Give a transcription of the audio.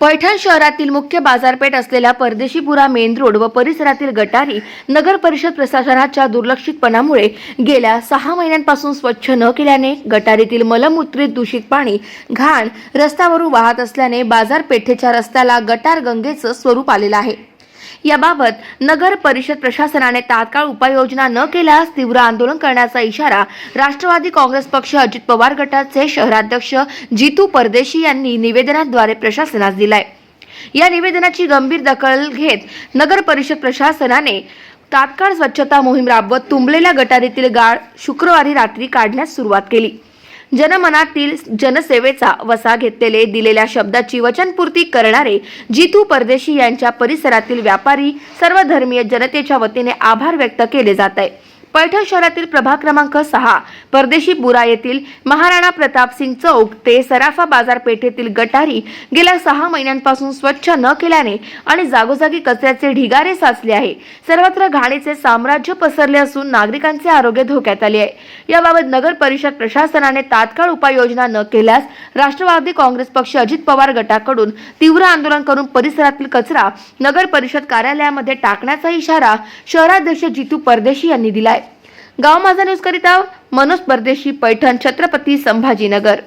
पैठण शहरातील मुख्य बाजारपेठ असलेल्या परदेशीपुरा मेन रोड व परिसरातील गटारी नगर परिषद प्रशासनाच्या दुर्लक्षितपणामुळे गेल्या सहा महिन्यांपासून स्वच्छ न केल्याने गटारीतील मलमूत्रित दूषित पाणी घाण रस्त्यावरून वाहत असल्याने बाजारपेठेच्या रस्त्याला गटार गंगेचं स्वरूप आलेलं आहे. याबाबत नगर परिषद प्रशासनाने तात्काळ उपाययोजना न केल्यास तीव्र आंदोलन करण्याचा इशारा राष्ट्रवादी काँग्रेस पक्ष अजित पवार गटाचे शहराध्यक्ष जितू परदेशी यांनी निवेदनाद्वारे प्रशासनास दिलाय. या निवेदनाची गंभीर दखल घेत नगर परिषद प्रशासनाने तात्काळ स्वच्छता मोहीम राबवत तुंबलेल्या गटारीतील गाळ शुक्रवारी रात्री काढण्यास सुरुवात केली. जनमनातील जनसेवेचा वसा घेतलेले दिलेल्या शब्दाची वचनपूर्ती करणारे जितू परदेशी यांच्या परिसरातील व्यापारी सर्व धर्मीय जनतेच्या वतीने आभार व्यक्त केले जात आहे. पैठण शहरातील प्रभाग क्रमांक सहा परदेशी बुरा येथील महाराणा प्रताप सिंग चौक ते सराफा बाजारपेठेतील गटारी गेल्या सहा महिन्यांपासून स्वच्छ न केल्याने आणि जागोजागी कचऱ्याचे ढिगारे साचले आहे. सर्वत्र घाणीचे साम्राज्य पसरले असून नागरिकांचे आरोग्य धोक्यात आले आहे. याबाबत नगर परिषद प्रशासनाने तात्काळ उपाययोजना न केल्यास राष्ट्रवादी काँग्रेस पक्ष अजित पवार गटाकडून तीव्र आंदोलन करून परिसरातील कचरा नगर परिषद कार्यालयामध्ये टाकण्याचा इशारा शहराध्यक्ष जितू परदेशी यांनी दिलाय. गाव माझा न्यूज करिता मनोज परदेशी पैठण छत्रपती संभाजीनगर.